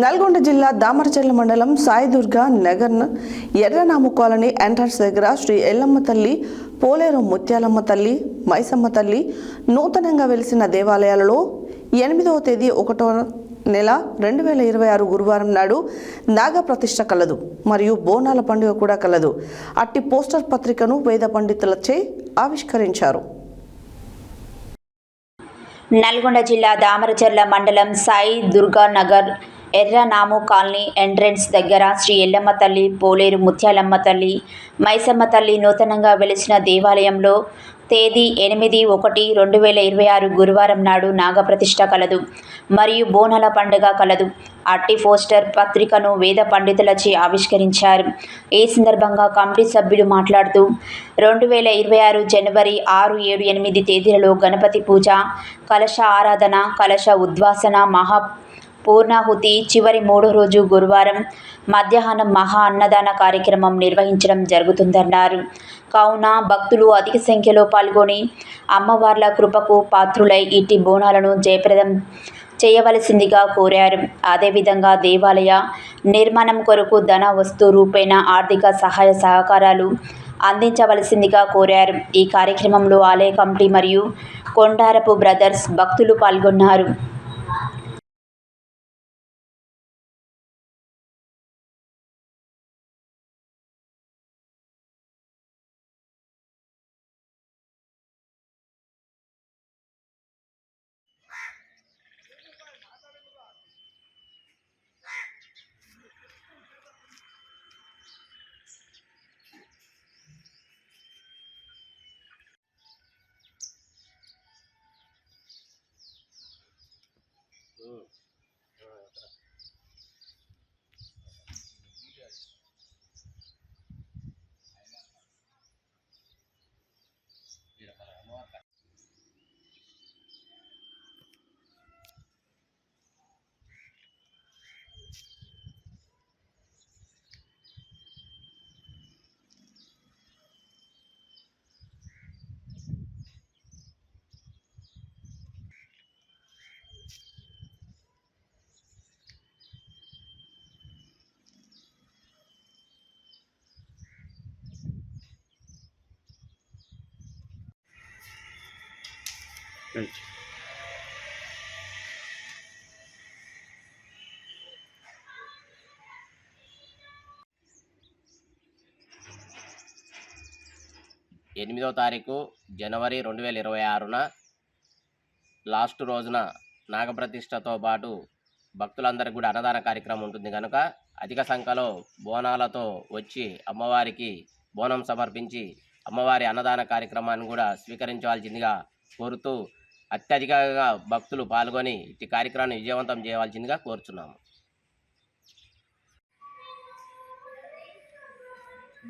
నల్గొండ జిల్లా దామరచర్ల మండలం Saidurga Nagar Erranamu colony entrance దగ్గర శ్రీ ఎల్లమ్మ తల్లి పోలేరు ముత్యాలమ్మ తల్లి మైసమ్మ తల్లి నూతనంగా వెలిసిన దేవాలయాలలో ఎనిమిదవ తేదీ ఒకటో నెల రెండు వేల ఇరవై ఆరు గురువారం నాడు నాగప్రతిష్ఠ కలదు మరియు బోనాల పండుగ కూడా కలదు. అట్టి పోస్టర్ పత్రికను వేద పండితులచే ఆవిష్కరించారు. నల్గొండ జిల్లా దామరచర్ల మండలం సాయి దుర్గానగర్ ఎర్రనాము కాలనీ ఎంట్రెన్స్ దగ్గర శ్రీ ఎల్లమ్మ తల్లి పోలేరు ముత్యాలమ్మ తల్లి మైసమ్మ తల్లి నూతనంగా వెలిసిన దేవాలయంలో తేదీ ఎనిమిది ఒకటి రెండు వేల ఇరవై ఆరు గురువారం నాడు నాగప్రతిష్ఠ కలదు. మరియు బోనాల పండుగ కలదు. అట్టి పోస్టర్ పత్రికను వేద పండితులచే ఆవిష్కరించారు. ఈ సందర్భంగా కమిటీ సభ్యులు మాట్లాడుతూ రెండు వేల ఇరవై ఆరు జనవరి ఆరు ఏడు ఎనిమిది తేదీలలో గణపతి పూజ కలశ ఆరాధన కలశ ఉద్వాసన మహా పూర్ణాహుతి చివరి మూడో రోజు గురువారం మధ్యాహ్నం మహా అన్నదాన కార్యక్రమం నిర్వహించడం జరుగుతుందన్నారు. కావున భక్తులు అధిక సంఖ్యలో పాల్గొని అమ్మవార్ల కృపకు పాత్రులై ఇట్టి బోనాలను జయప్రదం చేయవలసిందిగా కోరారు. అదేవిధంగా దేవాలయ నిర్మాణం కొరకు ధన వస్తు రూపేణ ఆర్థిక సహాయ సహకారాలు అందించవలసిందిగా కోరారు. ఈ కార్యక్రమంలో ఆలయ కమిటీ మరియు కొండారపు బ్రదర్స్ భక్తులు పాల్గొన్నారు. ఎనిమిదో తారీఖు జనవరి రెండు వేల ఇరవై ఆరున లాస్ట్ రోజున నాగప్రతిష్టతో పాటు భక్తులందరికీ కూడా అన్నదాన కార్యక్రమం ఉంటుంది కనుక అధిక సంఖ్యలో బోనాలతో వచ్చి అమ్మవారికి బోనం సమర్పించి అమ్మవారి అన్నదాన కార్యక్రమాన్ని కూడా స్వీకరించవలసిందిగా కోరుతూ అత్యధికంగా భక్తులు పాల్గొని ఇట్టి కార్యక్రమాన్ని విజయవంతం చేయవలసిందిగా కోరుచున్నాము.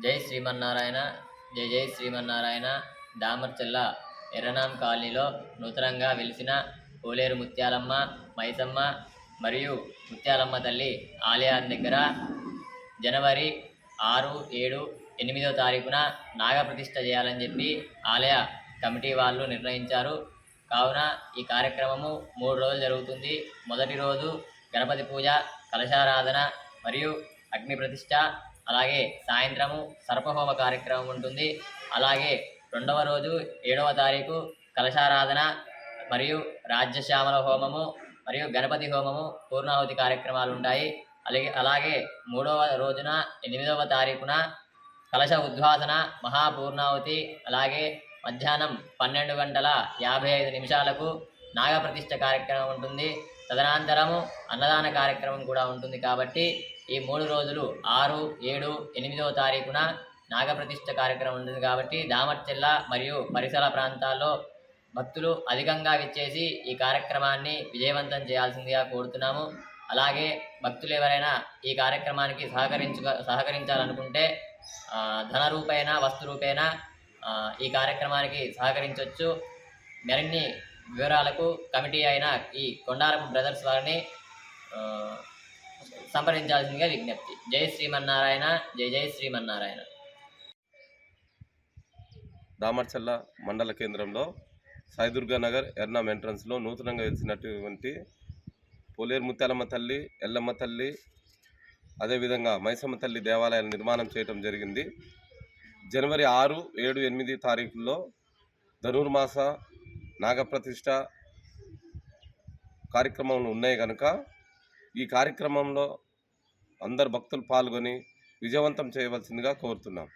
జై శ్రీమన్నారాయణ జై జై శ్రీమన్నారాయణ దామర్చెల్ల ఎర్రనాం కాలనీలో నూతనంగా వెలిసిన పోలేరు ముత్యాలమ్మ మైసమ్మ మరియు ముత్యాలమ్మ తల్లి ఆలయాల దగ్గర జనవరి ఆరు ఏడు ఎనిమిదో తారీఖున నాగప్రతిష్ఠ చేయాలని చెప్పి ఆలయ కమిటీ వాళ్ళు నిర్ణయించారు. కావున ఈ కార్యక్రమము మూడు రోజులు జరుగుతుంది. మొదటి రోజు గణపతి పూజ కలశారాధన మరియు అగ్ని ప్రతిష్ఠ అలాగే సాయంత్రము సర్పహోమ కార్యక్రమం ఉంటుంది. అలాగే రెండవ రోజు ఏడవ తారీఖు కలశారాధన మరియు రాజ్యశ్యామల హోమము మరియు గణపతి హోమము పూర్ణాహుతి కార్యక్రమాలు ఉంటాయి. అలాగే అలాగే మూడవ రోజున ఎనిమిదవ తారీఖున కలశ ఉద్వాసన మహాపూర్ణావతి అలాగే మధ్యాహ్నం పన్నెండు గంటల యాభై ఐదు నిమిషాలకు నాగప్రతిష్ఠ కార్యక్రమం ఉంటుంది. తదనంతరము అన్నదాన కార్యక్రమం కూడా ఉంటుంది కాబట్టి ఈ మూడు రోజులు ఆరు ఏడు ఎనిమిదవ తారీఖున నాగప్రతిష్ఠ కార్యక్రమం ఉంటుంది కాబట్టి దామర్చెల్ల మరియు పరిసర ప్రాంతాల్లో భక్తులు అధికంగా విచ్చేసి ఈ కార్యక్రమాన్ని విజయవంతం చేయాల్సిందిగా కోరుతున్నాము. అలాగే భక్తులు ఎవరైనా ఈ కార్యక్రమానికి సహకరించు సహకరించాలనుకుంటే ధన రూపేణ వస్తు రూపేణ ఈ కార్యక్రమానికి సహకరించవచ్చు మరిన్ని వివరాలకు కమిటీ అయిన ఈ కొండారపు బ్రదర్స్ వారిని సంప్రదించాల్సిందిగా విజ్ఞప్తి. జై శ్రీమన్నారాయణ జై జై శ్రీమన్నారాయణ. దామర్చల్ల మండల కేంద్రంలో సాయిదుర్గా నగర్ ఎర్నాం ఎంట్రన్స్లో నూతనంగా వెలిసినటువంటి పోలేరు ముత్యాలమ్మ తల్లి ఎల్లమ్మ తల్లి అదేవిధంగా మైసమ్మ తల్లి దేవాలయాల నిర్మాణం చేయటం జరిగింది. జనవరి ఆరు ఏడు ఎనిమిది తారీఖుల్లో ధనుర్మాస నాగప్రతిష్ట కార్యక్రమాలు ఉన్నాయి కనుక ఈ కార్యక్రమంలో అందరు భక్తులు పాల్గొని విజయవంతం చేయవలసిందిగా కోరుతున్నాం.